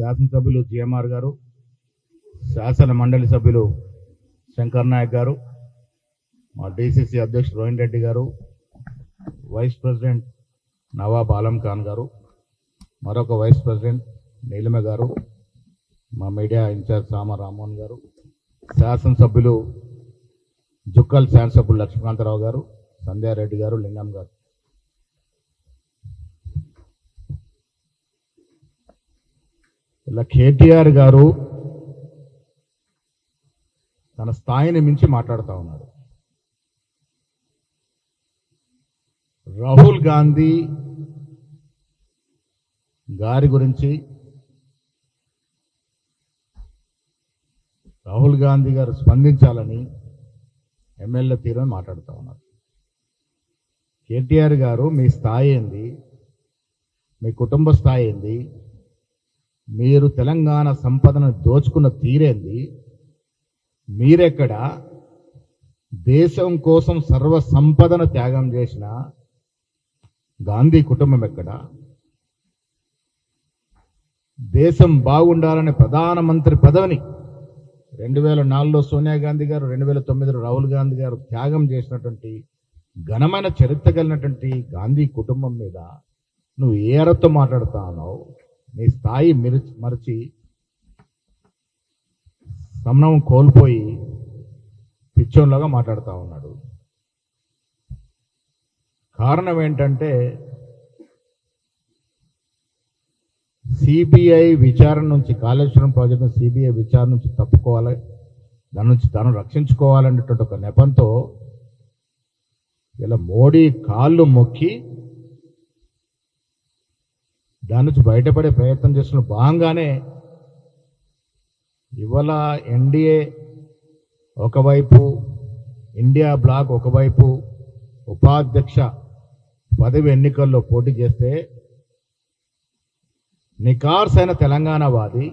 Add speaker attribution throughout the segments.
Speaker 1: శాసనసభ్యులు జిఎంఆర్ గారు శాసన మండలి సభ్యులు శంకర్ నాయక్ గారు మా డిసిసి అధ్యక్షుడు రోహిన్ రెడ్డి గారు వైస్ ప్రెసిడెంట్ నవాబ్ ఆలం ఖాన్ గారు మరొక వైస్ ప్రెసిడెంట్ నీలిమ గారు మా మీడియా ఇన్ఛార్జ్ సామ రామ్మోహన్ గారు శాసనసభ్యులు జుక్కల్ శాసనసభ్యులు లక్ష్మీకాంతరావు గారు సంధ్యారెడ్డి గారు లింగం గారు. ఇలా కేటీఆర్ గారు తన స్థాయిని మించి మాట్లాడుతూ ఉన్నాడు రాహుల్ గాంధీ గారి గురించి రాహుల్ గాంధీ గారు స్పందించాలని ఎమ్మెల్యే తీరని మాట్లాడుతూ ఉన్నారు. కేటీఆర్ గారు మీ స్థాయి ఏంది? మీ కుటుంబ స్థాయి ఏంది? మీరు తెలంగాణ సంపదను దోచుకున్న తీరేంది? మీరెక్కడ దేశం కోసం సర్వ సంపదను త్యాగం చేసిన గాంధీ కుటుంబం ఎక్కడ? దేశం బాగుండాలనే ప్రధానమంత్రి పదవిని రెండు వేల నాలుగులో సోనియా గాంధీ గారు రెండు వేల తొమ్మిదిలో రాహుల్ గాంధీ గారు త్యాగం చేసినటువంటి ఘనమైన చరిత్ర కలిగినటువంటి గాంధీ కుటుంబం మీద నువ్వు ఏ అరతో మాట్లాడుతా ఉన్నావు? నీ స్థాయి మిరిచి మరచి సమనం కోల్పోయి పిచ్చోన్లాగా మాట్లాడుతూ ఉన్నాడు. కారణం ఏంటంటే సిబిఐ విచారణ నుంచి కాళేశ్వరం ప్రాజెక్టు సిబిఐ విచారణ నుంచి తప్పుకోవాలి దాని నుంచి తను రక్షించుకోవాలనేటువంటి ఒక నెపంతో ఇలా మోడీ కాళ్ళు మొక్కి దాని నుంచి బయటపడే ప్రయత్నం చేస్తున్న భాగంగానే ఇవాళ ఎన్డీఏ ఒకవైపు ఇండియా బ్లాక్ ఒకవైపు ఉపాధ్యక్ష పదవి ఎన్నికల్లో పోటీ చేస్తే నికార్స్ అయిన తెలంగాణవాది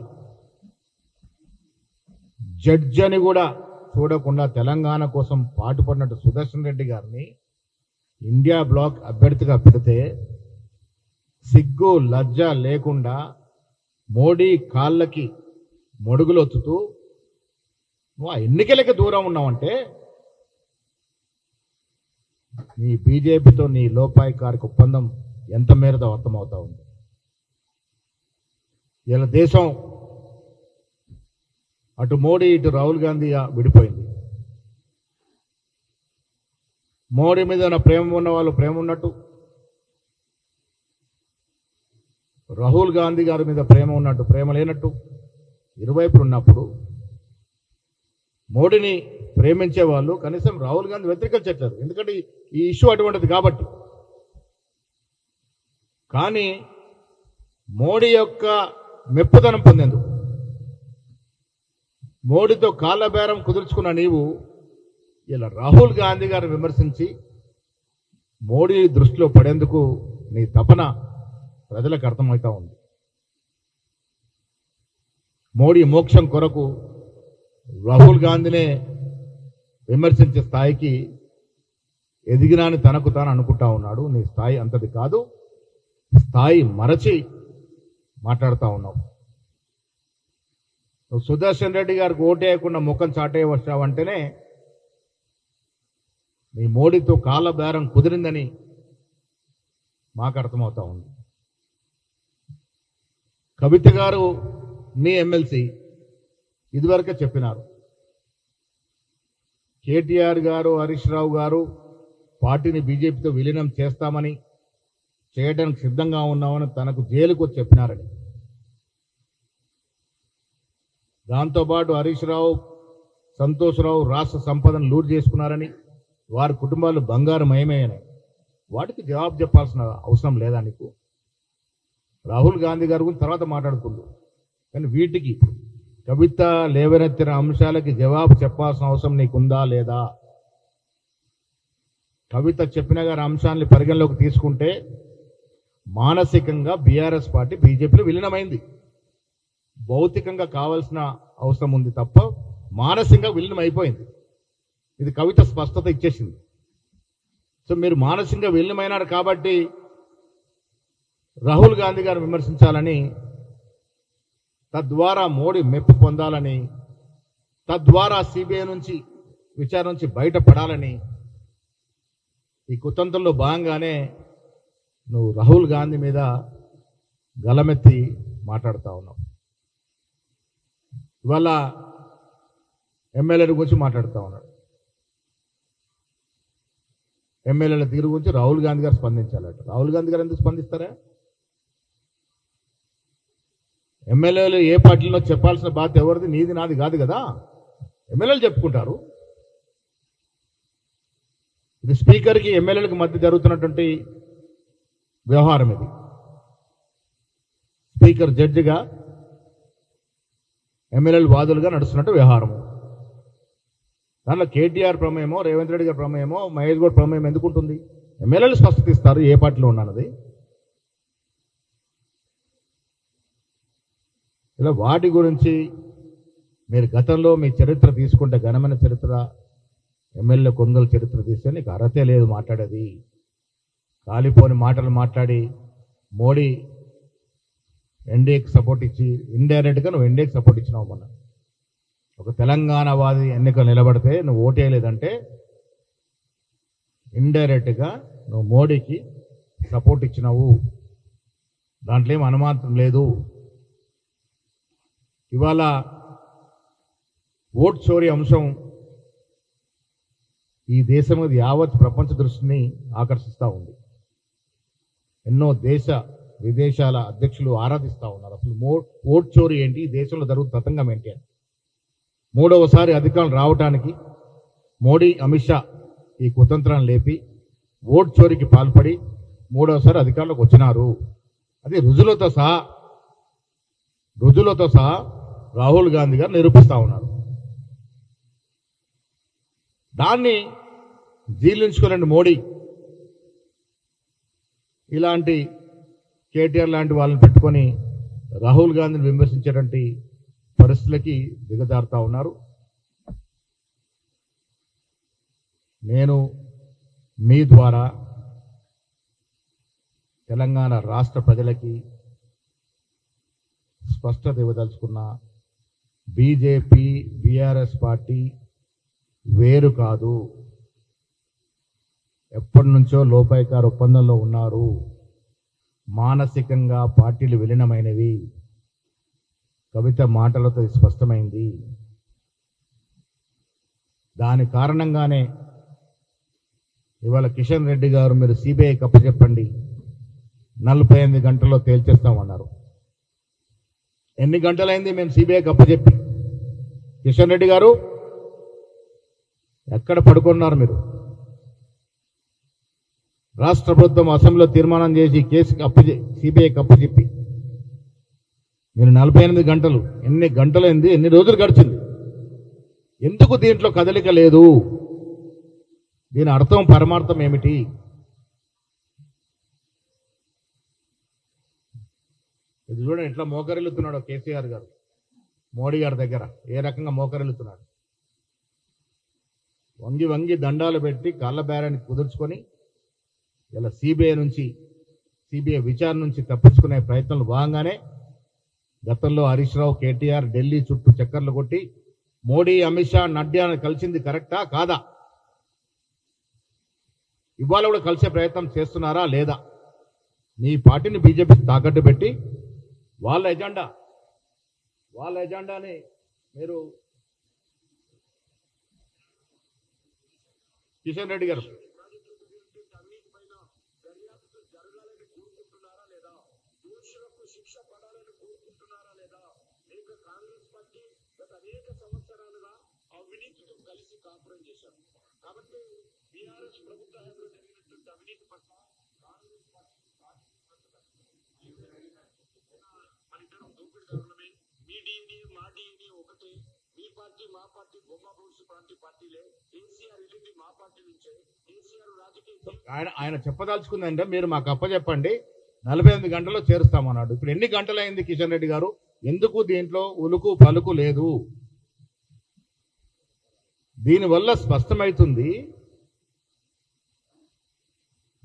Speaker 1: జడ్జి అని కూడా చూడకుండా తెలంగాణ కోసం పాటుపడినట్టు సుదర్శన్ రెడ్డి గారిని ఇండియా బ్లాక్ అభ్యర్థిగా పెడితే సిగ్గు లజ్జ లేకుండా మోడీ కాళ్ళకి మొడుగులొత్తుతూ నువ్వు ఆ ఎన్నికలకి దూరం ఉన్నావంటే నీ బీజేపీతో నీ లోపాయికారికి ఒప్పందం ఎంత మేరదో అర్థమవుతా ఉంది. ఇలా దేశం అటు మోడీ ఇటు రాహుల్ గాంధీ విడిపోయింది. మోడీ మీద ఉన్న ప్రేమ ఉన్న వాళ్ళు ప్రేమ ఉన్నట్టు రాహుల్ గాంధీ గారి మీద ప్రేమ ఉన్నట్టు ప్రేమ లేనట్టు ఇరువైపులు ఉన్నప్పుడు మోడీని ప్రేమించే వాళ్ళు కనీసం రాహుల్ గాంధీ వ్యతిరేకం చెప్పారు ఎందుకంటే ఈ- ఇష్యూ అటువంటిది కాబట్టి. కానీ మోడీ యొక్క మెప్పుదనం పొందేందుకు మోడీతో కాళ్ళ బేరం కుదుర్చుకున్న నీవు ఇలా రాహుల్ గాంధీ గారిని విమర్శించి మోడీ దృష్టిలో పడేందుకు నీ తపన ప్రజలకు అర్థమవుతా ఉంది. మోడీ మోక్షం కొరకు రాహుల్ గాంధీనే విమర్శించే స్థాయికి ఎదిగినాని తనకు తాను అనుకుంటా ఉన్నాడు. నీ స్థాయి అంతది కాదు. స్థాయి మరచి మాట్లాడుతూ ఉన్నావు. నువ్వు సుదర్శన్ రెడ్డి గారికి ఓటేయకుండా ముఖం చాటే వచ్చావంటేనే నీ మోడీతో కాళ్ళ బేరం కుదిరిందని మాకు అర్థమవుతా ఉంది. కవిత గారు మీ ఎమ్మెల్సీ ఇదివరకే చెప్పినారు. కేటీఆర్ గారు హరీష్ రావు గారు పార్టీని బీజేపీతో విలీనం చేస్తామని చేయడానికి సిద్ధంగా ఉన్నామని తనకు జైలుకు వచ్చి చెప్పినారని. దాంతోపాటు హరీష్ రావు సంతోష్రావు రాష్ట్ర సంపదను లూట్ చేసుకున్నారని వారి కుటుంబాలు బంగారు మయమయ్యాయి వాటికి జవాబు చెప్పాల్సిన అవసరం లేదా నీకు? రాహుల్ గాంధీ గారి గురించి తర్వాత మాట్లాడుకుందు. కానీ వీటికి కవిత లేవనెత్తిన అంశాలకి జవాబు చెప్పాల్సిన అవసరం నీకుందా లేదా? కవిత చెప్పిన గారి అంశాన్ని పరిగణలోకి తీసుకుంటే మానసికంగా బీఆర్ఎస్ పార్టీ బీజేపీలో విలీనమైంది. భౌతికంగా కావాల్సిన అవసరం ఉంది తప్ప మానసికంగా విలీనం అయిపోయింది ఇది కవిత స్పష్టత ఇచ్చేసింది. సో మీరు మానసికంగా విలీనమైనారు కాబట్టి రాహుల్ గాంధీ గారు విమర్శించాలని తద్వారా మోడీ మెప్పు పొందాలని తద్వారా సిబిఐ నుంచి విచారణ నుంచి బయటపడాలని ఈ కుతంత్రంలో భాగంగానే నువ్వు రాహుల్ గాంధీ మీద గలమెత్తి మాట్లాడుతూ ఉన్నావు. ఇవాళ ఎమ్మెల్యేల గురించి మాట్లాడుతూ ఉన్నాడు. ఎమ్మెల్యేల తీరు గురించి రాహుల్ గాంధీ గారు స్పందించాలట. రాహుల్ గాంధీ గారు ఎందుకు స్పందిస్తారా? ఎమ్మెల్యేలు ఏ పార్టీలో చెప్పాల్సిన బాధ్యత ఎవరిది? నీది నాది కాదు కదా? ఎమ్మెల్యేలు చెప్పుకుంటారు. ఇది స్పీకర్కి ఎమ్మెల్యేలకు మధ్య జరుగుతున్నటువంటి వ్యవహారం ఇది. స్పీకర్ జడ్జిగా ఎమ్మెల్యేలు వాదులుగా నడుస్తున్నట్టు వ్యవహారము దాంట్లో కేటీఆర్ ప్రమేయమో రేవంత్ రెడ్డి గారి ప్రమేయమో మహేష్ గౌడ్ ప్రమేయం ఎందుకు ఉంటుంది? ఎమ్మెల్యేలు స్పష్టత ఇస్తారు ఏ పార్టీలో ఉన్నానది. ఇలా వాటి గురించి మీరు గతంలో మీ చరిత్ర తీసుకుంటే ఘనమైన చరిత్ర ఎమ్మెల్యే కొనుగోలు చరిత్ర తీస్తే నీకు అర్హతే లేదు మాట్లాడేది. కాలిపోని మాటలు మాట్లాడి మోడీ ఎన్డీఏకి సపోర్ట్ ఇచ్చి ఇండైరెక్ట్గా నువ్వు ఎన్డీఏకి సపోర్ట్ ఇచ్చినావు మొన్న. ఒక తెలంగాణవాది ఎన్నికలు నిలబడితే నువ్వు ఓటేయలేదంటే ఇండైరెక్ట్గా నువ్వు మోడీకి సపోర్ట్ ఇచ్చినావు. దాంట్లో ఏం అనుమానం లేదు. ఇవాళ ఓట్ చోరీ అంశం ఈ దేశం మీద యావత్ ప్రపంచ దృష్టిని ఆకర్షిస్తూ ఉంది. ఎన్నో దేశ విదేశాల అధ్యక్షులు ఆరాధిస్తూ ఉన్నారు. అసలు మో ఓట్ చోరీ ఏంటి? ఈ దేశంలో జరుగుతున్న తతంగం ఏంటి అని. మూడవసారి అధికారం రావటానికి మోడీ అమిత్ షా ఈ కుతంత్రాన్ని లేపి ఓట్ చోరీకి పాల్పడి మూడవసారి అధికారంలోకి వచ్చినారు. అది రుజులతో సహా రుజులతో సహా రాహుల్ గాంధీ గారు నిరూపిస్తా ఉన్నారు. దాన్ని జీర్ణించుకోలేండి మోడీ. ఇలాంటి కేటీఆర్ లాంటి వాళ్ళని పెట్టుకొని రాహుల్ గాంధీని విమర్శించేటువంటి పరిస్థితులకి దిగజారుతూ ఉన్నారు. నేను మీ ద్వారా తెలంగాణ రాష్ట్ర ప్రజలకి స్పష్టత ఇవ్వదలుచుకున్న బీజేపీ బీఆర్ఎస్ పార్టీ వేరు కాదు. ఎప్పటి నుంచో లోపాయికార ఒప్పందంలో ఉన్నారు. మానసికంగా పార్టీలు విలీనమైనవి. కవిత మాటలతో స్పష్టమైంది. దాని కారణంగానే ఇవాళ కిషన్ రెడ్డి గారు మీరు సిబిఐ చెప్పండి. నలభై ఎనిమిది గంటల్లో తేల్చేస్తామన్నారు. ఎన్ని గంటలైంది మేము సిబిఐ చెప్పి? కిషన్ రెడ్డి గారు ఎక్కడ పడుకున్నారు మీరు? రాష్ట్ర ప్రభుత్వం అసెంబ్లీలో తీర్మానం చేసి కేసుకి అప్పు సిబిఐ కప్పు చెప్పి. మీరు నలభై ఎనిమిది గంటలు ఎన్ని గంటలైంది ఎన్ని రోజులు గడిచింది? ఎందుకు దీంట్లో కదలిక లేదు? దీని అర్థం పరమార్థం ఏమిటి? ఇది చూడండి ఎట్లా మోకరిల్లుతున్నాడు కేసీఆర్ గారు. మోడీ గారి దగ్గర ఏ రకంగా మోకరెళ్తున్నాడు వంగి వంగి దండాలు పెట్టి కాళ్ళ బేరాన్ని కుదుర్చుకొని ఇలా సిబిఐ నుంచి సిబిఐ విచారణ నుంచి తప్పించుకునే ప్రయత్నంలో భాగంగానే గతంలో హరీష్ రావు కేటీఆర్ ఢిల్లీ చుట్టూ చక్కర్లు కొట్టి మోడీ అమిత్ షా నడ్డా కలిసింది కరెక్టా? కాదా? ఇవాళ కూడా కలిసే ప్రయత్నం చేస్తున్నారా లేదా? మీ పార్టీని బీజేపీ తాకట్టు పెట్టి వాళ్ళ ఎజెండా వాళ్ళ ఎజెండాని మీరు కిషన్ రెడ్డి గారు
Speaker 2: శిక్ష పడాలని కోరుకుంటున్నారా లేదా లేక కాంగ్రెస్ పార్టీ గత అనేక అవినీతితో కలిసి కాపురం చేశారు. కాబట్టి బీఆర్ఎస్ ప్రభుత్వ హయాంలో జరిగినటువంటి అవినీతి పట్ల కాంగ్రెస్ పార్టీ మన మీ మా డిఎన్ఏ ఒకటే. మీ పార్టీ మా పార్టీ బొమ్మ భవిష్య పార్టీ పార్టీలే. కేసీఆర్ ఎల్లుండి మా పార్టీ నుంచే. కేసీఆర్ రాజకీయ
Speaker 1: ఆయన ఆయన చెప్పదలుచుకుందంటే మీరు మాకు అప్పచెప్పండి నలభై ఎనిమిది గంటల్లో చేరుస్తామన్నాడు ఇప్పుడు ఎన్ని గంటలైంది కిషన్ రెడ్డి గారు? ఎందుకు దీంట్లో ఉలుకు పలుకు లేదు? దీనివల్ల స్పష్టమవుతుంది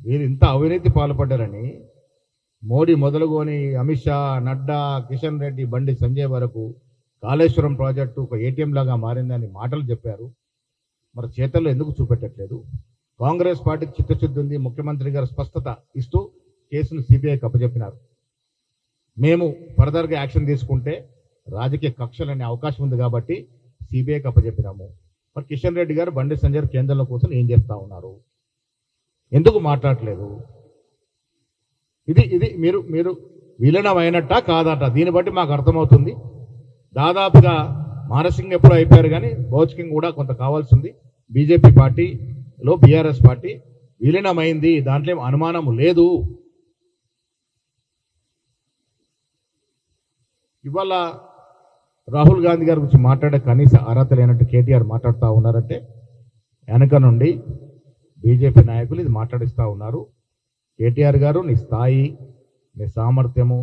Speaker 1: మీరు ఇంత అవినీతి పాల్పడ్డారని మోడీ మొదలుకొని అమిత్ షా నడ్డా కిషన్ రెడ్డి బండి సంజయ్ వరకు కాళేశ్వరం ప్రాజెక్టు ఒక ఏటీఎం లాగా మారిందని మాటలు చెప్పారు. మరి చేతల్లో ఎందుకు చూపెట్టట్లేదు? కాంగ్రెస్ పార్టీకి చిత్తశుద్ధి ఉంది ముఖ్యమంత్రి గారు స్పష్టత ఇస్తూ కేసును సిబిఐకి అప్పచెప్పినారు. మేము ఫర్దర్గా యాక్షన్ తీసుకుంటే రాజకీయ కక్షలనే అవకాశం ఉంది కాబట్టి సిబిఐకి అప్పచెప్పినాము. మరి కిషన్ రెడ్డి గారు బండి సంజయ్ కేంద్రంలో కోసం ఏం చేస్తా ఉన్నారు? ఎందుకు మాట్లాడట్లేదు? ఇది ఇది మీరు మీరు విలీనం అయినట్టా కాదట. దీన్ని బట్టి మాకు అర్థమవుతుంది. దాదాపుగా మానసింగ్ ఎప్పుడు అయిపోయారు కానీ భౌతికంగా కూడా కొంత కావాల్సింది. బీజేపీ పార్టీలో బీఆర్ఎస్ పార్టీ విలీనమైంది. దాంట్లో అనుమానం లేదు. ఇవాళ రాహుల్ గాంధీ గారి గురించి మాట్లాడే కనీస అర్హత లేనట్టు కేటీఆర్ మాట్లాడుతూ ఉన్నారంటే వెనక నుండి బీజేపీ నాయకులు ఇది మాట్లాడిస్తూ ఉన్నారు. కేటీఆర్ గారు నీ స్థాయి నీ సామర్థ్యము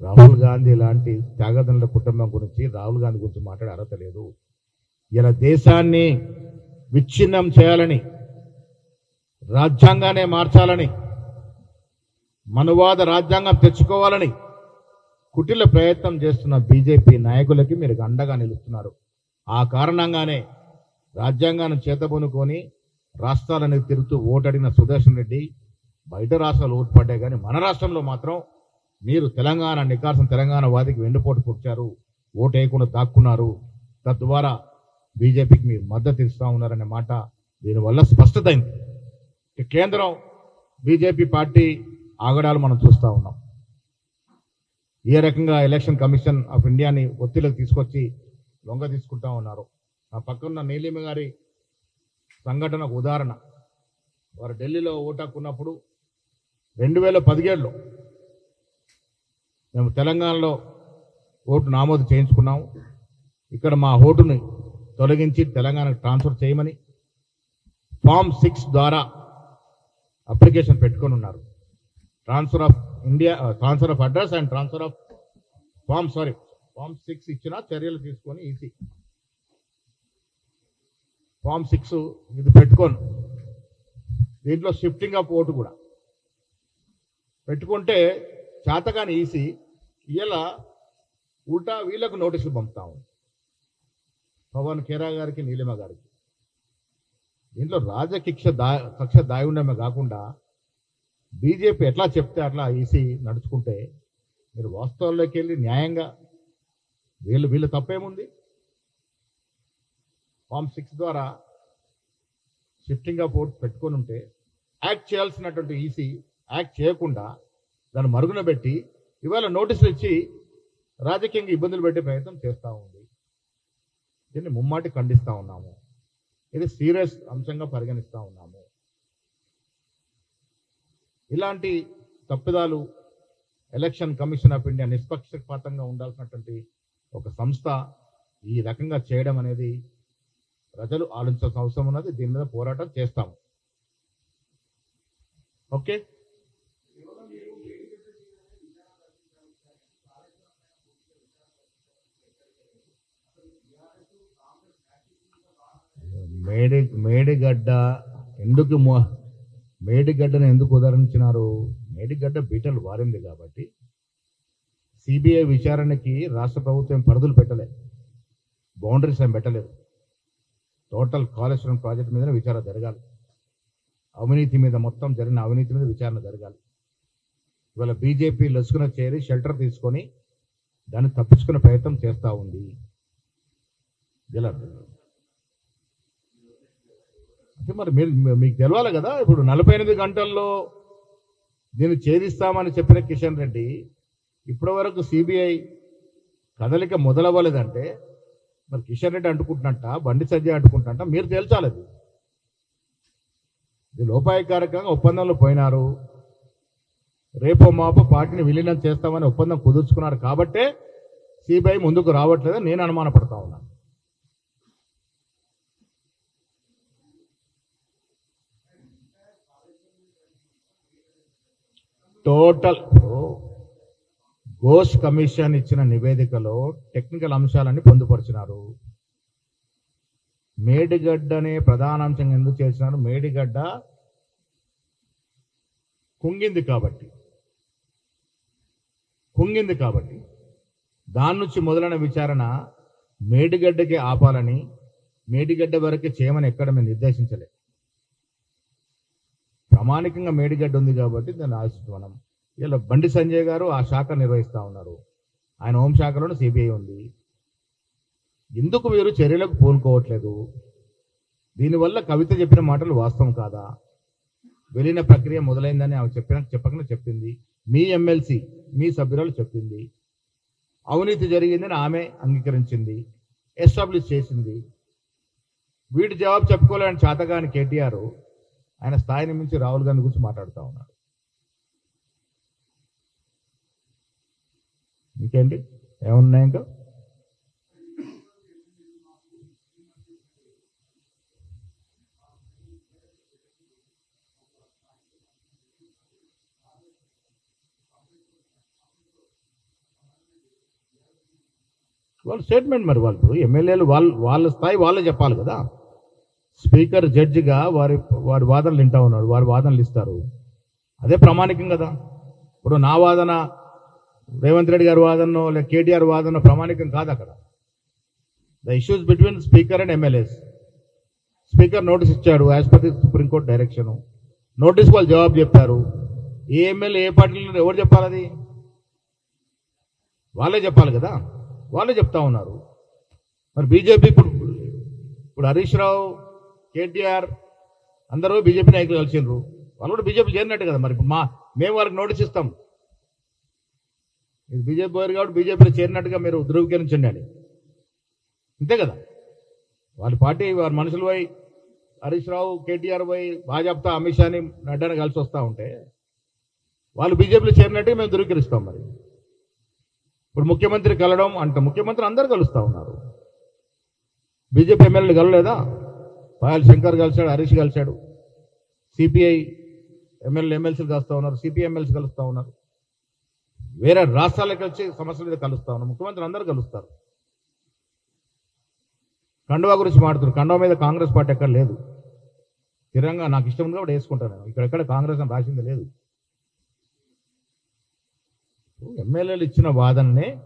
Speaker 1: రాహుల్ గాంధీ లాంటి త్యాగదనుల కుటుంబం గురించి రాహుల్ గాంధీ గురించి మాట్లాడే అర్హత లేదు ఇలా దేశాన్ని విచ్ఛిన్నం చేయాలని రాజ్యాంగానే మార్చాలని మనువాద రాజ్యాంగం తెచ్చుకోవాలని కుటిల ప్రయత్నం చేస్తున్న బీజేపీ నాయకులకి మీరు అండగా నిలుస్తున్నారు. ఆ కారణంగానే రాజ్యాంగాన్ని చేతబొనుకొని రాష్ట్రాలనేవి తిరుగుతూ ఓటడిన సుదర్శన్ రెడ్డి బయట రాష్ట్రాలు ఓటుపడ్డాయి కానీ మన రాష్ట్రంలో మాత్రం మీరు తెలంగాణ నికాసం తెలంగాణ వాదికి వెన్నుపోటు పుట్టారు ఓటు వేయకుండా దాక్కున్నారు. తద్వారా బీజేపీకి మీరు మద్దతు ఇస్తూ ఉన్నారనే మాట దీనివల్ల స్పష్టతైంది. అయింది కేంద్రం బీజేపీ పార్టీ ఆగడాలు మనం చూస్తూ ఉన్నాం. ఏ రకంగా ఎలక్షన్ కమిషన్ ఆఫ్ ఇండియాని ఒత్తిడికి తీసుకొచ్చి లొంగ తీసుకుంటా ఉన్నారు. ఆ పక్కన నీలిమ గారి సంఘటనకు ఉదాహరణ. వారు ఢిల్లీలో ఓటాకున్నప్పుడు రెండు వేల పదిహేడులో మేము తెలంగాణలో ఓటు నామోదు చేయించుకున్నాము. ఇక్కడ మా ఓటుని తొలగించి తెలంగాణకు ట్రాన్స్ఫర్ చేయమని ఫామ్ సిక్స్ ద్వారా అప్లికేషన్ పెట్టుకొని ఉన్నారు. Transfer of India transfer of address and transfer of form sorry form six ఇచ్చిన చర్యలు తీసుకొని ఈసీ. ఫామ్ సిక్స్ ఇది పెట్టుకోను. దీంట్లో షిఫ్టింగ్ ఆఫ్ ఓటు కూడా. పెట్టుకుంటే చేతగాని ఈసీ ఇలా ఉల్టా వీళ్ళకు నోటీసులు పంపుతాము. పవన్ కేరా గారికి నీలిమ గారికి. దీంట్లో రాజకీక్ష దా కక్ష దాగి ఉండమే కాకుండా బీజేపీ ఎట్లా చెప్తే అట్లా ఈసీ నడుచుకుంటే మీరు వాస్తవాల్లోకి వెళ్ళి న్యాయంగా వీళ్ళు వీళ్ళు తప్పేముంది? ఫామ్ సిక్స్ ద్వారా షిఫ్టింగ్ ఆఫ్ ఓట్ పెట్టుకొని ఉంటే యాక్ట్ చేయాల్సినటువంటి ఈసీ యాక్ట్ చేయకుండా దాన్ని మరుగున పెట్టి ఇవాళ నోటీసులు ఇచ్చి రాజకీయంగా ఇబ్బందులు పెట్టే ప్రయత్నం చేస్తూ ఉంది. దీన్ని ముమ్మాటి ఖండిస్తూ ఉన్నాము. ఇది సీరియస్ అంశంగా పరిగణిస్తూ ఉన్నాము. ఇలాంటి తప్పిదాలు ఎలక్షన్ కమిషన్ ఆఫ్ ఇండియా నిష్పక్షపాతంగా ఉండాల్సినటువంటి ఒక సంస్థ ఈ రకంగా చేయడం అనేది ప్రజలు ఆలోచించాల్సిన అవసరం ఉన్నది దీని మీద పోరాటం చేస్తాము. ఓకే? మేడి మేడిగడ్డ ఎందుకు మో- మేడిగడ్డను ఎందుకు ఉదహరించినారు? మేడిగడ్డ బీటలు వారింది కాబట్టి సిబిఐ విచారణకి రాష్ట్ర ప్రభుత్వం పరిధులు పెట్టలేదు బౌండరీస్ ఏం పెట్టలేదు. టోటల్ కాళేశ్వరం ప్రాజెక్ట్ మీద విచారణ జరగాలి. అవినీతి మీద మొత్తం జరిగిన అవినీతి మీద విచారణ జరగాలి. ఇవాళ బీజేపీ లసుకున చేరి షెల్టర్ తీసుకొని దాన్ని తప్పించుకునే ప్రయత్నం చేస్తూ ఉంది. ఇలా. అంటే మరి మీరు మీకు తెలవాలి కదా ఇప్పుడు నలభై ఎనిమిది గంటల్లో దీన్ని ఛేదిస్తామని చెప్పిన కిషన్ రెడ్డి ఇప్పటి వరకు సిబిఐ కదలిక మొదలవ్వలేదంటే మరి కిషన్ రెడ్డి అంటుకుంటున్నట్ట బండి సంజయ్ అంటుకుంటున్నట్ట మీరు తేల్చాలి అది. ఇది లోపాయకారకంగా ఒప్పందంలో పోయినారు. రేపో మాపో పార్టీని విలీనం చేస్తామని ఒప్పందం కుదుర్చుకున్నారు కాబట్టే సిబిఐ ముందుకు రావట్లేదని నేను అనుమానపడతా ఉన్నాను టోటల్ ఘోష్ కమిషన్ ఇచ్చిన నివేదికలో టెక్నికల్ అంశాలన్నీ పొందుపరిచినారు. మేడిగడ్డ అనే ప్రధాన అంశం ఎందుకు చేసినారు? మేడిగడ్డ కుంగింది కాబట్టి. కుంగింది కాబట్టి. దాని నుంచి మొదలైన విచారణ మేడిగడ్డకి ఆపాలని మేడిగడ్డ వరకు చేయమని ఎక్కడ మేము నిర్దేశించలేదు ప్రామాణికంగా మేడిగడ్డ ఉంది కాబట్టి దాన్ని ఆశిస్తున్నాం. ఇలా బండి సంజయ్ గారు ఆ శాఖ నిర్వహిస్తా ఉన్నారు. ఆయన హోంశాఖలోనే సిబిఐ ఉంది. ఎందుకు వీరు చర్యలకు పూనుకోవట్లేదు? దీనివల్ల కవిత చెప్పిన మాటలు వాస్తవం కాదా? వెళ్ళిన ప్రక్రియ మొదలైందని ఆమె చెప్పిన చెప్పకుండా చెప్పింది. మీ ఎమ్మెల్సీ మీ సభ్యురాలు చెప్పింది. అవినీతి జరిగిందని ఆమె అంగీకరించింది. ఎస్టాబ్లిష్ చేసింది. వీటి జవాబు చెప్పుకోలేని చాతగాని కేటీఆర్ ఆయన స్థాయిని మించి రాహుల్ గాంధీ గురించి మాట్లాడుతూ ఉన్నాడు ఇంకేంటి? ఏమున్నాయి ఇంకా? వాళ్ళ స్టేట్మెంట్ మరి వాళ్ళు ఎమ్మెల్యేలు వాళ్ళు వాళ్ళ స్థాయి వాళ్ళే చెప్పాలి కదా. స్పీకర్ జడ్జిగా వారి వారి వాదనలు వింటా ఉన్నాడు. వారి వాదనలు ఇస్తారు. అదే ప్రామాణికం కదా. ఇప్పుడు నా వాదన రేవంత్ రెడ్డి గారి వాదనో లేక కేటీఆర్ వాదనో ప్రామాణికం కాదు అక్కడ. The issues between speaker and MLAs speaker notice ఇచ్చాడు as per the supreme court direction notice వాళ్ళు జవాబు చెప్పారు ఏ ఎమ్మెల్యే ఏ పార్టీలో ఎవరు చెప్పాలి అది? వాళ్ళే చెప్పాలి కదా? వాళ్ళే చెప్తా ఉన్నారు. మరి బీజేపీ ఇప్పుడు ఇప్పుడు హరీష్ రావు కేటీఆర్ అందరూ బీజేపీ నాయకులు కలిసిండ్రు. వాళ్ళు కూడా బీజేపీ చేరినట్టు కదా మరి. మా మేము వాళ్ళకి నోటీస్ ఇస్తాం. బీజేపీ పోయారు కాబట్టి బీజేపీలో చేరినట్టుగా మీరు ధృవీకరించండి. అని అంతే కదా? వాళ్ళ పార్టీ వారి మనుషులు పోయి హరీష్ రావు కేటీఆర్ పోయి భాజపా అమిత్ షాని నడ్డాని కలిసి వస్తూ ఉంటే వాళ్ళు బీజేపీలో చేరినట్టుగా మేము ధృవీకరిస్తాం మరి. ఇప్పుడు ముఖ్యమంత్రి కలవడం అంటే ముఖ్యమంత్రి అందరు కలుస్తూ ఉన్నారు. బీజేపీ ఎమ్మెల్యేలు కలవలేదా పాయల్ శంకర్ కలిశాడు హరీష్ కలిశాడు. సిపిఐ ఎమ్మెల్యే ఎమ్మెల్సీలు కలుస్తూ ఉన్నారు సిపిఐ ఎమ్మెల్సీ కలుస్తూ ఉన్నారు. వేరే రాష్ట్రాలకు వచ్చి సమస్యల మీద కలుస్తా ఉన్నాం. ముఖ్యమంత్రులు అందరూ కలుస్తారు. కండువా గురించి మాట్లాడుతున్నారు. కండువా మీద కాంగ్రెస్ పార్టీ ఎక్కడ లేదు. స్థిరంగా నాకు ఇష్టం ఉంది కాబట్టి వేసుకుంటాను ఇక్కడెక్కడ కాంగ్రెస్ అని రాసింది లేదు. ఎమ్మెల్యేలు ఇచ్చిన వాదననే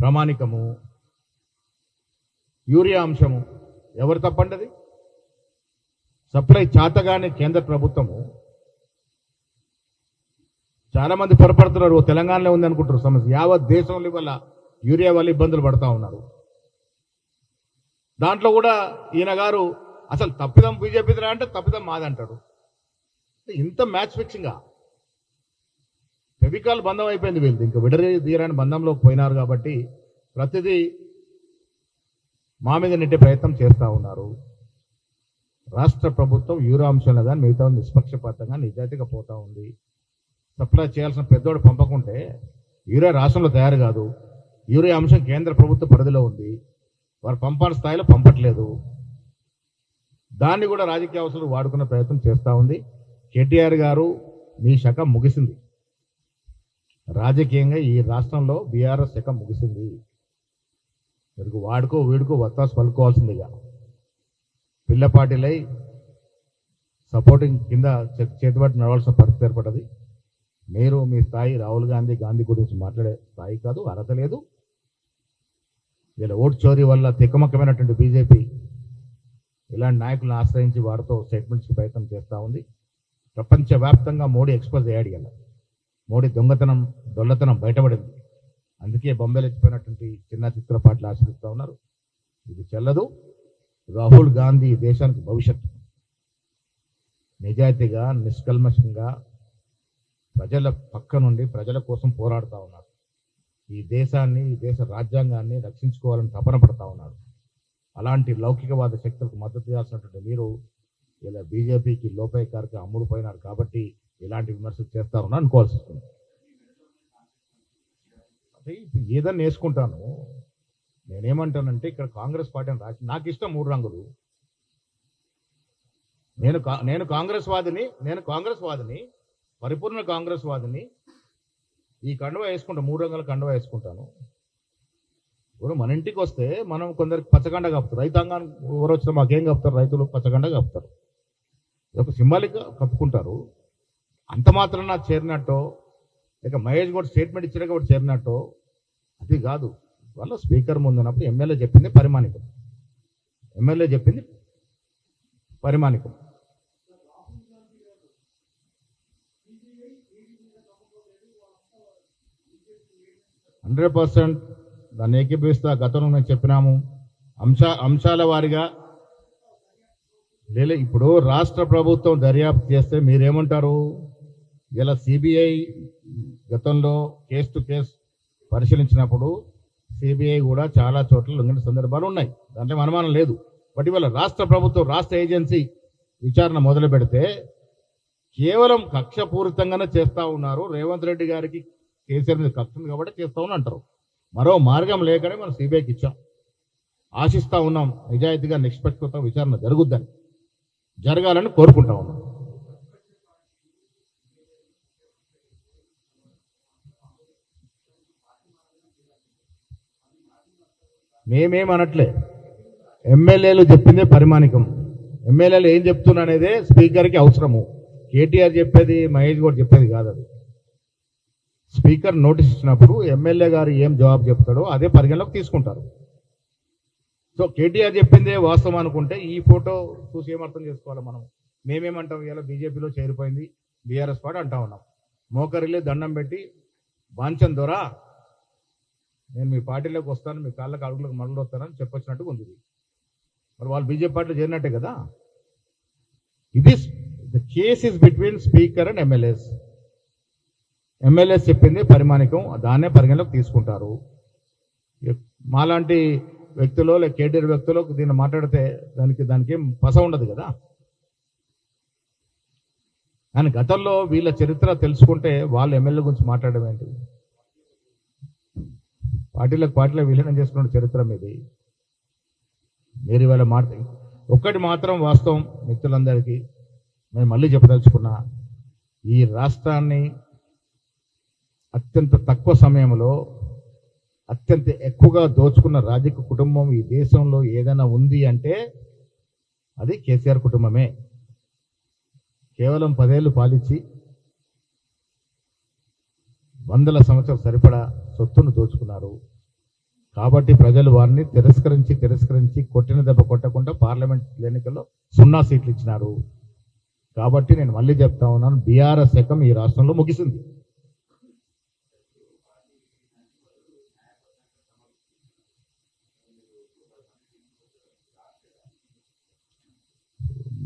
Speaker 1: ప్రామాణికము యూరియా అంశము. ఎవరు తప్పండది సప్లై చాతగానే కేంద్ర ప్రభుత్వము. చాలా మంది పొరపడుతున్నారు తెలంగాణలో ఉంది అనుకుంటారు సమస్య. యావత్ దేశంలో వల్ల యూరియా వల్ల ఇబ్బందులు పడతా ఉన్నారు. దాంట్లో కూడా ఈయన గారు అసలు తప్పిదం బీజేపీదిరా అంటే తప్పిదం మాదంటాడు. ఇంత మ్యాచ్ ఫిక్సింగా. ఫెవికాల్ బంధం అయిపోయింది వీళ్ళది. ఇంకా విడరి తీరాని బంధంలో పోయినారు కాబట్టి ప్రతిదీ మా మీద నెట్టే ప్రయత్నం చేస్తూ ఉన్నారు. రాష్ట్ర ప్రభుత్వం యూరాంశంలో కానీ మిగతా నిష్పక్షపాతంగా నిజాయితీగా పోతా ఉంది. సప్లై చేయాల్సిన పెద్దోడు పంపకుంటే యూరియా రాష్ట్రంలో తయారు కాదు. యూరియా అంశం కేంద్ర ప్రభుత్వ పరిధిలో ఉంది. వారు పంపాని స్థాయిలో పంపట్లేదు. దాన్ని కూడా రాజకీయ అవసరాలు వాడుకునే ప్రయత్నం చేస్తూ ఉంది. కేటీఆర్ గారు మీ శక ముగిసింది. రాజకీయంగా ఈ రాష్ట్రంలో బీఆర్ఎస్ శక ముగిసింది. మీరు వాడుకో వీడుకో వత్తాసు పలుకోవాల్సిందిగా పిల్లపాటిలై సపోర్టింగ్ కింద చే- చేతిపట్టి నడవాల్సిన పరిస్థితి ఏర్పడ్డది. మీరు మీ స్థాయి రాహుల్ గాంధీ గాంధీ గురించి మాట్లాడే స్థాయి కాదు అర్హత లేదు. వీళ్ళ ఓటు చోరీ వల్ల తికమకమైనటువంటి బీజేపీ ఇలాంటి నాయకులను ఆశ్రయించి వారితో స్టేట్మెంట్స్కి ప్రయత్నం చేస్తూ ఉంది. ప్రపంచవ్యాప్తంగా మోడీ ఎక్స్పోజ్ అయ్యాడు ఇలా మోడీ దొంగతనం దొల్లతనం బయటపడింది. అందుకే బొంబేలో చిన్న చిన్న చిత్రపాట్లు ఆశ్రయిస్తూ ఉన్నారు. ఇది చెల్లదు. రాహుల్ గాంధీ దేశానికి భవిష్యత్తు. నిజాయితీగా నిష్కల్మషంగా ప్రజల పక్క నుండి ప్రజల కోసం పోరాడుతూ ఉన్నారు. ఈ దేశాన్ని ఈ దేశ రాజ్యాంగాన్ని రక్షించుకోవాలని తపన పడతా ఉన్నారు. అలాంటి లౌకికవాద శక్తులకు మద్దతు చేయాల్సినటువంటి మీరు ఇలా బీజేపీకి లోపాయకారికి అమ్ముడుపోయినారు కాబట్టి ఇలాంటి విమర్శలు చేస్తారని అనుకోవాల్సి వస్తుంది. అంటే ఇప్పుడు ఏదన్నా వేసుకుంటాను నేనేమంటానంటే ఇక్కడ కాంగ్రెస్ పార్టీ అని రాసి నాకు ఇష్టం మూడు రంగులు. నేను కా- నేను కాంగ్రెస్ వాదిని నేను కాంగ్రెస్ వాదిని పరిపూర్ణ కాంగ్రెస్ వాదిని ఈ కండువ వేసుకుంటాను మూడు రంగుల కండువ వేసుకుంటాను. ఇప్పుడు మన ఇంటికి వస్తే మనం కొందరికి పచ్చగండ కప్పుతారు. రైతాంగానికి ఎవరు వచ్చినా మాకేం కప్పుతారు? రైతులు పచ్చగండ కప్పుతారు. ఒక సింబాలిక్ కప్పుకుంటారు. అంత మాత్రం నాకు చేరినట్టో లేక మహేష్ కూడా స్టేట్మెంట్ ఇచ్చాక కూడా చేరినట్టో అది కాదు. వాళ్ళ స్పీకర్ ముందున్నప్పుడు ఎమ్మెల్యే చెప్పింది పరిమాణికం. ఎమ్మెల్యే చెప్పింది పరిమాణికం. హండ్రెడ్ పర్సెంట్ దాన్ని ఏకీభవిస్తా గతంలో మేము చెప్పినాము. అంశ అంశాల వారిగా లేదా ఇప్పుడు రాష్ట్ర ప్రభుత్వం దర్యాప్తు చేస్తే మీరేమంటారు? ఇలా సిబిఐ గతంలో కేసు టు కేసు పరిశీలించినప్పుడు సిబిఐ కూడా చాలా చోట్ల లొంగిన సందర్భాలు ఉన్నాయి. దాంట్లో అనుమానం లేదు. బట్ ఇవాళ రాష్ట్ర ప్రభుత్వం రాష్ట్ర ఏజెన్సీ విచారణ మొదలు పెడితే కేవలం కక్షపూరితంగానే చేస్తూ ఉన్నారు రేవంత్ రెడ్డి గారికి కేసీఆర్ మీద కక్ష కాబట్టి చేస్తా ఉన్నా అంటారు. మరో మార్గం లేకనే మనం సిబిఐకి ఇచ్చాం. ఆశిస్తా ఉన్నాం. నిజాయితీగా నిష్పక్షత విచారణ జరుగుద్దని. జరగాలని కోరుకుంటా ఉన్నాం. మేమేమనట్లే ఎమ్మెల్యేలు చెప్పిందే పరిమాణికం. ఎమ్మెల్యేలు ఏం చెప్తున్నా అనేదే స్పీకర్కి అవసరము. కేటీఆర్ చెప్పేది మహేష్ కూడా చెప్పేది కాదు అది స్పీకర్ నోటీస్ ఇచ్చినప్పుడు ఎమ్మెల్యే గారు ఏం జవాబు చెప్తాడో అదే పరిగణలోకి తీసుకుంటారు. సో కేటీఆర్ చెప్పిందే వాస్తవం అనుకుంటే ఈ ఫోటో చూసి ఏమర్థం చేసుకోవాలి మనం? మేమేమంటాం? ఇలా బీజేపీలో చేరిపోయింది బీఆర్ఎస్ పార్టీ అంటా ఉన్నాం. మోకరిలే దండం పెట్టి బాంచన్ దొరా నేను మీ పార్టీలోకి వస్తాను మీ కాళ్ళకు అడుగులకు మరలు వస్తానని చెప్పొచ్చినట్టుగా ఉంది మరి వాళ్ళు బీజేపీ పార్టీలో చేరినట్టే కదా? ఇది the case is between speaker and MLAs MLA చెప్పింది పరిమాణికం దాన్నే పరిగణలోకి తీసుకుంటారు. మాలాంటి వ్యక్తులు లేక కేటీఆర్ వ్యక్తులు దీన్ని మాట్లాడితే దానికి దానికి పస ఉండదు కదా. కానీ గతంలో వీళ్ళ చరిత్ర తెలుసుకుంటే వాళ్ళు ఎమ్మెల్యే గురించి మాట్లాడడం ఏంటి? పార్టీలకు పార్టీలో విలీనం చేసుకున్న చరిత్ర మీది. మీరు ఇవాళ మాట ఒక్కటి మాత్రం వాస్తవం మిత్రులందరికీ నేను మళ్ళీ చెప్పదలుచుకున్నా ఈ రాష్ట్రాన్ని అత్యంత తక్కువ సమయంలో అత్యంత ఎక్కువగా దోచుకున్న రాజకీయ కుటుంబం ఈ దేశంలో ఏదైనా ఉంది అంటే అది కేసీఆర్ కుటుంబమే. కేవలం పదేళ్ళు పాలించి వందల సంవత్సరాలు సరిపడా సొత్తును దోచుకున్నారు. కాబట్టి ప్రజలు వారిని తిరస్కరించి తిరస్కరించి కొట్టిన దెబ్బ కొట్టకుండా పార్లమెంట్ ఎన్నికల్లో సున్నా సీట్లు ఇచ్చినారు. కాబట్టి నేను మళ్ళీ చెప్తా ఉన్నాను బీఆర్ఎస్ శకం ఈ రాష్ట్రంలో ముగిసింది.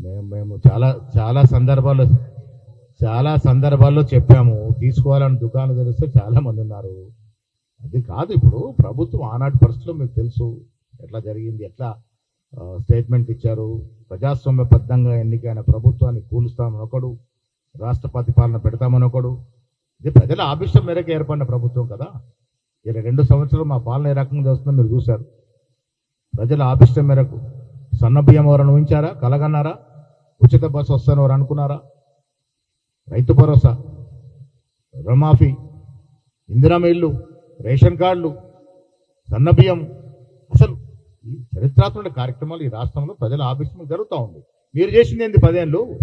Speaker 1: మేము మేము చాలా చాలా సందర్భాల్లో చాలా సందర్భాల్లో చెప్పాము తీసుకోవాలని దుకాణం తెలిస్తే చాలామంది ఉన్నారు. అది కాదు ఇప్పుడు ప్రభుత్వం ఆనాటి పరిస్థితుల్లో మీకు తెలుసు ఎట్లా జరిగింది ఎట్లా స్టేట్మెంట్ ఇచ్చారు. ప్రజాస్వామ్య బద్ధంగా ఎన్నికైన ప్రభుత్వాన్ని కూలుస్తామని ఒకడు రాష్ట్రపతి పాలన పెడతామని ఒకడు. ఇది ప్రజల ఆభిష్టం మేరకు ఏర్పడిన ప్రభుత్వం కదా. ఇలా రెండు సంవత్సరాలు మా పాలన ఏ రకంగా చేస్తుందో మీరు చూశారు. ప్రజల ఆభిష్టం మేరకు సన్న బియ్యం ఎవరైనా ఊహించారా కలగన్నారా? ఉచిత బస్సు వస్తాను అనుకున్నారా? రైతు భరోసా రుణమాఫీ ఇందిరామ రేషన్ కార్డులు సన్న బియ్యం. అసలు ఈ చరిత్రాత్మక కార్యక్రమాలు ఈ రాష్ట్రంలో ప్రజల ఆవిష్యం జరుగుతూ ఉంది. మీరు చేసింది ఏంది పదేళ్ళు?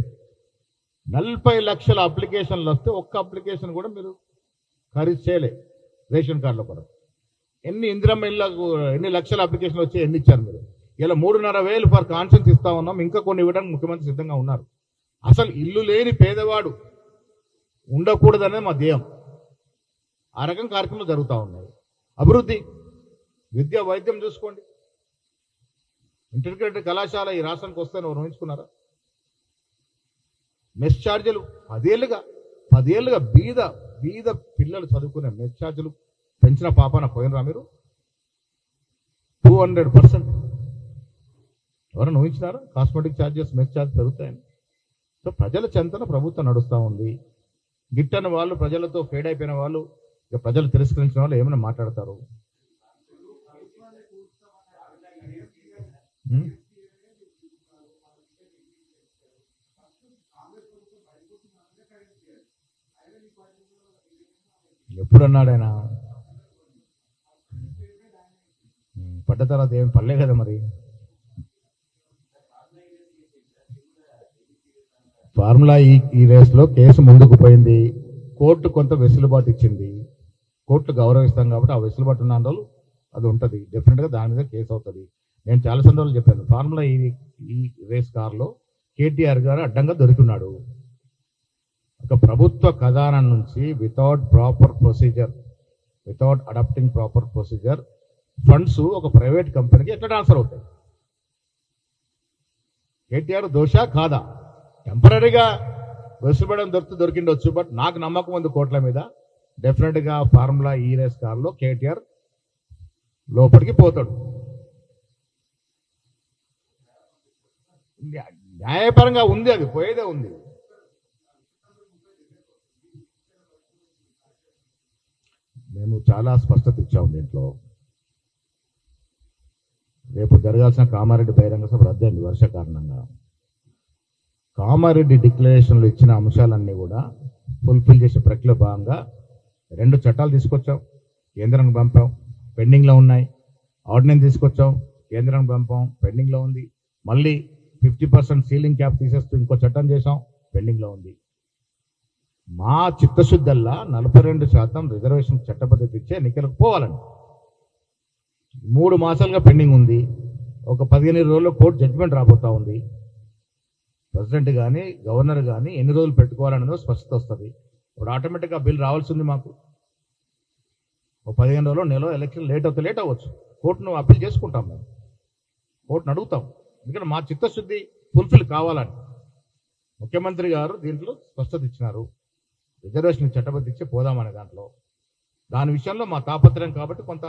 Speaker 1: నలభై లక్షల అప్లికేషన్లు వస్తే ఒక్క అప్లికేషన్ కూడా మీరు ఖరీదు చేయలే రేషన్ కార్డుల కొరకు. ఎన్ని ఇందిరమ్మ ఎన్ని లక్షల అప్లికేషన్లు వచ్చి ఎన్ని ఇచ్చారు మీరు? ఇలా మూడున్నర వేలు ఫర్ కాన్షన్స్ ఇస్తా ఉన్నాం. ఇంకా కొన్ని ఇవ్వడానికి ముఖ్యమంత్రి సిద్ధంగా ఉన్నారు. అసలు ఇల్లు లేని పేదవాడు ఉండకూడదనే మా ధ్యేయం. ఆ రకం కార్యక్రమాలు జరుగుతూ ఉన్నాయి. అభివృద్ధి విద్య వైద్యం చూసుకోండి. ఇంటర్గ్రేటెడ్ కళాశాల ఈ రాష్ట్రానికి వస్తే ఎవరు మెస్ ఛార్జీలు పదేళ్ళుగా పదేళ్ళుగా బీద బీద పిల్లలు చదువుకునే మెస్ ఛార్జీలు పెంచిన పాపాన పోయినరా మీరు? టూ హండ్రెడ్ పర్సెంట్ ఎవరైనా ఊహించినారా? కాస్మెటిక్ ఛార్జెస్ మెస్ ఛార్జ్ పెరుగుతాయని. సో ప్రజల చెంతన ప్రభుత్వం నడుస్తూ ఉంది. గిట్టని వాళ్ళు ప్రజలతో ఫేడ్ అయిపోయిన వాళ్ళు ఇక ప్రజలు తిరస్కరించిన వాళ్ళు ఏమైనా మాట్లాడతారు? ఎప్పుడు అన్నాడు ఆయన పడ్డ తర్వాత ఏం పర్లే కదా మరి. ఫార్ములా ఈ ఈ రేస్లో కేసు ముందుకు పోయింది. కోర్టు కొంత వెసులుబాటు ఇచ్చింది. కోర్టు గౌరవిస్తాం కాబట్టి ఆ వెసులుబాటు ఉన్న రోజులు అది ఉంటుంది. డెఫినెట్గా దాని మీద కేసు అవుతుంది. నేను చాలా సందర్భాలు చెప్పాను. ఫార్ములా ఈ ఈ రేస్ కార్లో కేటీఆర్ గారు అడ్డంగా దొరికినాడు. ఒక ప్రభుత్వ ఖజానా నుంచి without proper procedure without adopting proper procedure funds ఒక ప్రైవేట్ కంపెనీకి ఎట్లా ట్రాన్స్ఫర్ అవుతాయి? కేటీఆర్ దోష కాదా? టెంపరీగా వెసులుబడం దొరికి దొరికిండొచ్చు బట్ నాకు నమ్మకం ఉంది కోట్ల మీద. డెఫినెట్గా ఫార్ములా ఈ రేస్ కార్లో కేటీఆర్ లోపలికి పోతాడు. న్యాయపరంగా ఉంది అది పోయేదే ఉంది. మేము చాలా స్పష్టత ఇచ్చాము దీంట్లో. రేపు జరగాల్సిన కామారెడ్డి బహిరంగ సభ రద్దయింది వర్ష కారణంగా. కామారెడ్డి డిక్లరేషన్లో ఇచ్చిన అంశాలన్నీ కూడా ఫుల్ఫిల్ చేసే ప్రక్రియలో భాగంగా రెండు చట్టాలు తీసుకొచ్చాం. కేంద్రానికి పంపాం. పెండింగ్లో ఉన్నాయి. ఆర్డినెన్స్ తీసుకొచ్చాం. కేంద్రానికి పంపాం. పెండింగ్లో ఉంది. మళ్ళీ ఫిఫ్టీ పర్సెంట్ సీలింగ్ క్యాప్ తీసేస్తూ ఇంకో చట్టం చేసాం పెండింగ్లో ఉంది. మా చిత్తశుద్ధల్లా నలభై రెండు శాతం రిజర్వేషన్ చట్టపద్ధతి ఇచ్చే ఎన్నికలకు పోవాలండి. మూడు మాసాలుగా పెండింగ్ ఉంది. ఒక పదిహేను రోజుల్లో కోర్టు జడ్జిమెంట్ రాబోతా ఉంది. ప్రెసిడెంట్ కానీ గవర్నర్ కానీ ఎన్ని రోజులు పెట్టుకోవాలన్నదో స్పష్టత వస్తుంది. ఇప్పుడు ఆటోమేటిక్గా బిల్ రావాల్సి ఉంది మాకు. ఒక పదిహేను రోజులు నెల ఎలక్షన్ లేట్ అవుతే లేట్ అవ్వచ్చు. కోర్టును అప్పీల్ చేసుకుంటాం మేము. కోర్టును అడుగుతాం. ఎందుకంటే మా చిత్తశుద్ధి ఫుల్ఫిల్ కావాలని ముఖ్యమంత్రి గారు దీంట్లో స్పష్టత ఇచ్చినారు. రిజర్వేషన్ చట్టబద్ధ ఇచ్చి పోదామనే దాంట్లో. దాని విషయంలో మా తాపత్రయం కాబట్టి కొంత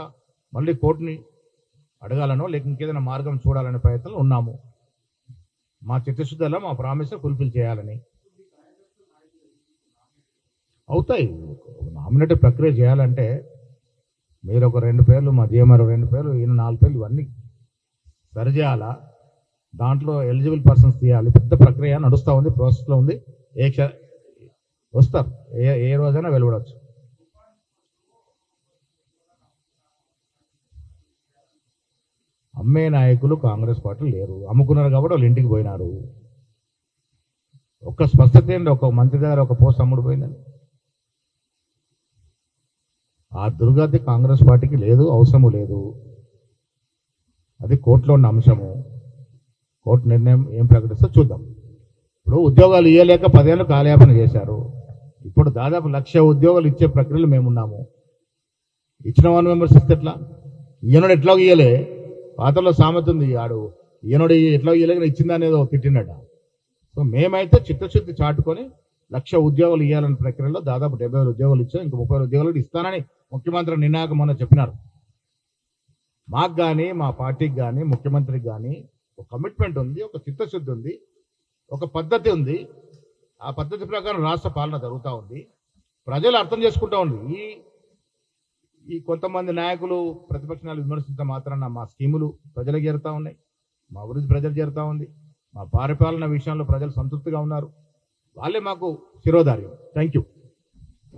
Speaker 1: మళ్ళీ కోర్టుని అడగాలనో లేక ఇంకేదైనా మార్గం చూడాలనే ప్రయత్నంలో ఉన్నాము. మా చిత్తశుద్ధిలో మా ప్రామిస్ ఫుల్ఫిల్ చేయాలని. అవుతాయి. నామినేట్ ప్రక్రియ చేయాలంటే మీరు ఒక రెండు పేర్లు మా జిఎంఆర్ రెండు పేర్లు ఈయన నాలుగు పేర్లు ఇవన్నీ సరిచేయాలా దాంట్లో ఎలిజిబుల్ పర్సన్స్ తీయాలి. పెద్ద ప్రక్రియ నడుస్తూ ఉంది ప్రాసెస్లో ఉంది. ఏ క్ష వస్తారు. ఏ ఏ రోజైనా వెలువడవచ్చు అమ్మే నాయకులు కాంగ్రెస్ పార్టీ లేరు. అమ్ముకున్నారు కాబట్టి వాళ్ళు ఇంటికి పోయినారు. ఒక్క స్పష్టత ఏంటి ఒక మంత్రి దగ్గర ఒక పోస్ట్ అమ్ముడు పోయిందని. ఆ దుర్గతి కాంగ్రెస్ పార్టీకి లేదు అవసరము లేదు. అది కోర్టులో ఉన్న అంశము. కోర్టు నిర్ణయం ఏం ప్రకటిస్తే చూద్దాం. ఇప్పుడు ఉద్యోగాలు ఇవ్వలేక పదేళ్ళు కాలయాపన చేశారు. ఇప్పుడు దాదాపు లక్ష ఉద్యోగాలు ఇచ్చే ప్రక్రియలో మేమున్నాము ఇచ్చిన వన్ మెంబర్స్ ఇస్తే ఎట్లా? ఈయనోడు ఎట్లా ఇయ్యలే. పాత్రలో సామెత ఉంది. ఆడు ఈయనడు ఎట్లా ఇయ్యలేక ఇచ్చిందనేది తిట్టినట సో మేమైతే చిత్తశుద్ధి చాటుకొని లక్ష ఉద్యోగాలు ఇవ్వాలనే ప్రక్రియలో దాదాపు డెబ్బై వేల ఉద్యోగాలు ఇచ్చాం. ఇంకా ముప్పై ఉద్యోగాలు ఇస్తానని ముఖ్యమంత్రి నినాక మొన్న చెప్పినారు. మాకు కానీ మా పార్టీకి కానీ ముఖ్యమంత్రికి కానీ ఒక కమిట్మెంట్ ఉంది ఒక చిత్తశుద్ధి ఉంది ఒక పద్ధతి ఉంది. ఆ పద్ధతి ప్రకారం రాష్ట్ర పాలన జరుగుతూ ఉంది. ప్రజలు అర్థం చేసుకుంటా ఉంది. ఈ ఈ కొంతమంది నాయకులు ప్రతిపక్షాలు విమర్శించడం మాత్రాన మా స్కీములు ప్రజలకు చేరుతా ఉన్నాయి. మా అభివృద్ధి ప్రజలు చేరుతా ఉంది. మా పరిపాలన విషయంలో ప్రజలు సంతృప్తిగా ఉన్నారు. వాళ్ళే మాకు శిరోధార్యం. Thank you